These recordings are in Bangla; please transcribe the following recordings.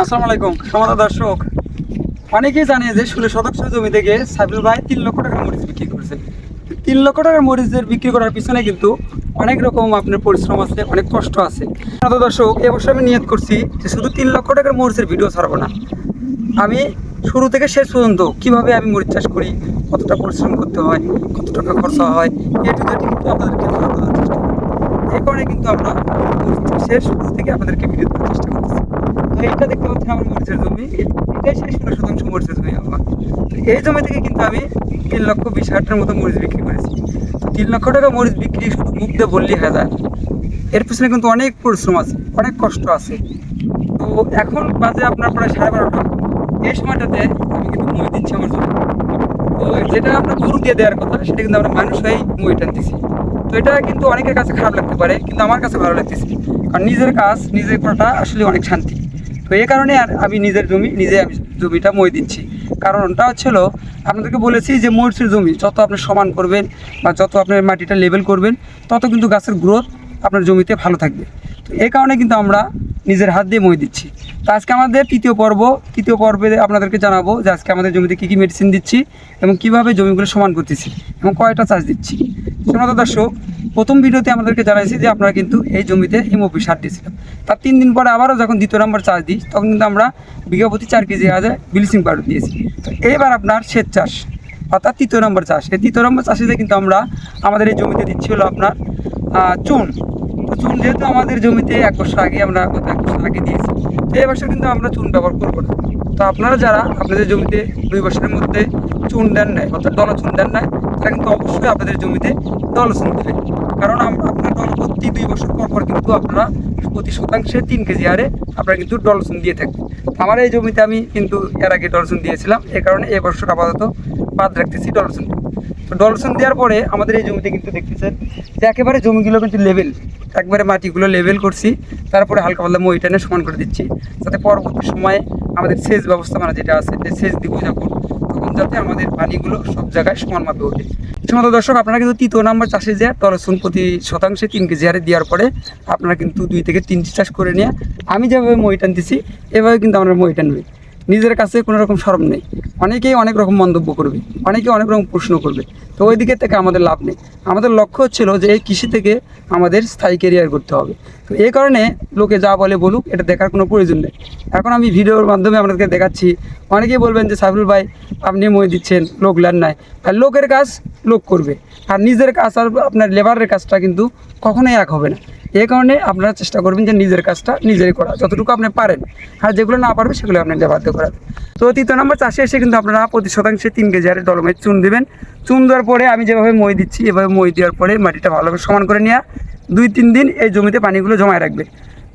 আসসালামু আলাইকুম সমাদা দর্শক। অনেকেই জানে যে ষোলো শতাংশ জমি থেকে সাইফুল ভাই তিন লক্ষ টাকার মরিচ বিক্রি করেছেন তিন লক্ষ টাকার মরিচের বিক্রি করার পিছনে কিন্তু অনেক রকম আপনার পরিশ্রম আছে, অনেক কষ্ট আছে। সমাদা দর্শক এবছর আমি নিয়ত করছি যে শুধু তিন লক্ষ টাকার মরিচের ভিডিও ছাড়বো না। আমি শুরু থেকে শেষ পর্যন্ত কীভাবে আমি মরিচ চাষ করি, কতটা পরিশ্রম করতে হয়, কত টাকা খরচা হয়, এ টু কিন্তু আপনাদেরকে ধরা চেষ্টা করি কারণে কিন্তু আমরা শেষ শুরু থেকে আপনাদেরকে ভিডিও দেওয়ার চেষ্টা করতেছি। তো এইটা দেখতে পাচ্ছেন আমার মরিচের জমি। এটাই শেষ ষোলো শতাংশ মরিচের জমি আমার। এই জমি থেকে কিন্তু আমি তিন লক্ষ বিশ হাজার মতো মরিচ বিক্রি করেছি। তিন লক্ষ টাকা মরিচ বিক্রি শুধু মুখ দিয়ে বললেই না। এর পিছনে কিন্তু অনেক পরিশ্রম আছে, অনেক কষ্ট আছে। তো এখন বাজে আপনার প্রায় সাড়ে বারোটা। এই সময়টাতে আমি কিন্তু মই দিচ্ছি আমার জন্য তো যেটা আপনার গরু দিয়ে দেওয়ার কথা, সেটা কিন্তু আমরা মানুষ হয়েই মই টানতেছি তো এটা কিন্তু অনেকের কাছে খারাপ লাগতে পারে, কিন্তু আমার কাছে ভালো লাগতেছে। কারণ নিজের কাজ, নিজের করাটা আসলে অনেক শান্তি। তো এই কারণে আর আমি নিজের জমি, নিজে আমি জমিটা মই দিচ্ছি। কারণটা হচ্ছিল, আপনাদেরকে বলেছি যে মরিচের জমি, যত আপনি সমান করবেন বা যত আপনার মাটিটা লেভেল করবেন, তত কিন্তু গাছের গ্রোথ আপনার জমিতে ভালো থাকবে। তো এই কারণে কিন্তু আমরা নিজের হাত দিয়ে মই দিচ্ছি। তো আজকে আমাদের তৃতীয় পর্ব, তৃতীয় পর্বে আপনাদেরকে জানাব যে আজকে আমাদের জমিতে কী কী মেডিসিন দিচ্ছি এবং কীভাবে জমিগুলো সমান করতেছি এবং কয়টা চাষ দিচ্ছি। শোনাত দর্শক প্রথম ভিডিওতে আমাদেরকে জানাইছি যে আপনারা কিন্তু এই জমিতে হিমোপি সার দিয়েছিলাম তার তিন দিন পরে আবারও যখন দ্বিতীয় নম্বর চাষ দিই, তখন কিন্তু আমরা বিঘা প্রতি চার কেজি হাজার ব্লিচিং পাউডার দিয়েছি। তো এবার আপনার সেচ চাষ, অর্থাৎ তৃতীয় নম্বর চাষ। এই তৃতীয় নম্বর চাষিতে কিন্তু আমরা আমাদের এই জমিতে দিচ্ছি হলো আপনার চুন। তো চুন যেহেতু আমাদের জমিতে এক বছর আগে আমরা গত এক বছর আগে দিয়েছি, তো এই বছর কিন্তু আমরা চুন ব্যবহার করব না। তো আপনারা যারা আপনাদের জমিতে দুই বছরের মধ্যে চুন দেন নাই, অর্থাৎ দল চুন দেন নাই তারা কিন্তু অবশ্যই আপনাদের জমিতে দল চুন দেবেন কারণ আমরা আপনার দল প্রতি দুই বছর পর পর কিন্তু আপনারা প্রতি শতাংশে তিন কেজি হারে আপনারা কিন্তু ডলসুন দিয়ে থাকবেন। আমার এই জমিতে আমি কিন্তু এর আগে ডলসুন দিয়েছিলাম, এ কারণে এই বছর আপাতত বাদ রাখতেছি ডলসুন তো ডলসন দেওয়ার পরে আমাদের এই জমিতে কিন্তু দেখতেছেন যে একেবারে জমিগুলো কিন্তু লেভেল একবারে মাটিগুলো লেভেল করছি, তারপরে হালকা পাতলা মইটানে সমান করে দিচ্ছি। যাতে পরবর্তী সময়ে আমাদের সেচ ব্যবস্থাপনা যেটা আছে, যে সেচ দিব যখন যাতে আমাদের পানিগুলো সব জায়গায় সমান মাপে ওঠে। সমস্ত দর্শক, আপনারা কিন্তু তৃতীয় নাম্বার চাষে যে তরসুন প্রতি শতাংশে তিন কেজি হারে দেওয়ার পরে আপনারা কিন্তু দুই থেকে তিনটি চাষ করে নিয়ে, আমি যেভাবে মই টানতেছি এভাবে কিন্তু আমরা মই টানবে নিজের কাছে কোনো রকম সরম নেই। অনেকেই অনেক রকম মন্তব্য করবে অনেকে অনেক রকম প্রশ্ন করবে। তো ওই দিকের থেকে আমাদের লাভ নেই। আমাদের লক্ষ্য হচ্ছিল যে এই কৃষি থেকে আমাদের স্থায়ী কেরিয়ার করতে হবে। তো এই কারণে লোকে যা বলে বলুক, এটা দেখার কোনো প্রয়োজন নেই। এখন আমি ভিডিওর মাধ্যমে আপনাদেরকে দেখাচ্ছি, অনেকেই বলবেন যে সাইফুল ভাই, আপনি মই দিচ্ছেন, লোক লেন নাই। আর লোকের কাজ লোক করবে। আর নিজের কাজ আর আপনার লেবারের কাজটা কিন্তু কখনোই এক হবে না। এই কারণে আপনারা চেষ্টা করবেন যে নিজের কাজটা নিজেরই করা। যতটুকু আপনি পারেন। আর যেগুলো না পারবেন সেগুলো আপনি বাধ্য করাবেন তো তৃতীয় নম্বর, চাষে এসে কিন্তু আপনারা প্রতি শতাংশে তিন কেজি আরে ডলমের চুন দেবেন। চুন দেওয়ার পরে আমি যেভাবে মই দিচ্ছি, এভাবে মই দেওয়ার পরে মাটিটা ভালোভাবে সমান করে নেওয়া দুই তিন দিন এই জমিতে পানিগুলো জমায় রাখবে।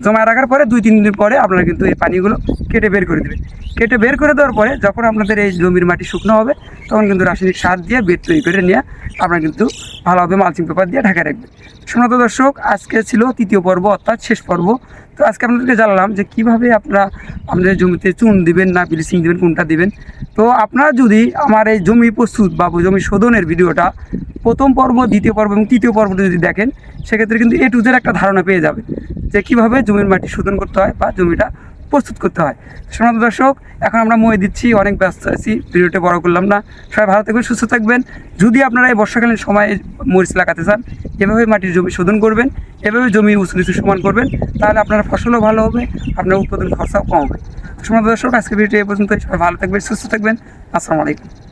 জমায় রাখার পরে দুই তিন দিন পরে আপনারা কিন্তু এই পানিগুলো কেটে বের করে দেবেন কেটে বের করে দেওয়ার পরে যখন আপনাদের এই জমির মাটি শুকনো হবে, তখন কিন্তু রাসায়নিক সার দিয়ে বেড তৈরি করে নিয়ে আপনারা কিন্তু ভালোভাবে মালচিং পেপার দিয়ে ঢাকা রাখবেন। শোনাত দর্শক, আজকে ছিল তৃতীয় পর্ব, অর্থাৎ শেষ পর্ব। তো আজকে আপনাদেরকে জানালাম যে কীভাবে আপনারা আপনাদের জমিতে চুন দিবেন না ব্লিচিং দিবেন, কোনটা দিবেন। তো আপনারা যদি আমার এই জমি প্রস্তুত বা জমি শোধনের ভিডিওটা প্রথম পর্ব, দ্বিতীয় পর্ব এবং তৃতীয় পর্বটা যদি দেখেন, সেক্ষেত্রে কিন্তু এ টু জেড একটা ধারণা পেয়ে যাবে যে কীভাবে জমির মাটি শোধন করতে হয় বা জমিটা প্রস্তুত করতে হয়। শোনাত দর্শক, এখন আমরা মই দিচ্ছি, অনেক ব্যস্ত আছি, ভিডিওটা বড় করলাম না। সবাই ভালো থাকবেন, সুস্থ থাকবেন। যদি আপনারা এই বর্ষাকালীন সময়ে মরিচ লাগাতে চান, এভাবে মাটির জমি শোধন করবেন, এভাবে জমি উঁচু নিচু সমান করবেন, তাহলে আপনার ফসলও ভালো হবে, আপনার উৎপাদন খরচাও কম হবে। শোনাত দর্শক আজকে ভিডিওটা এ পর্যন্ত সবাই ভালো থাকবেন, সুস্থ থাকবেন। আসসালামু আলাইকুম।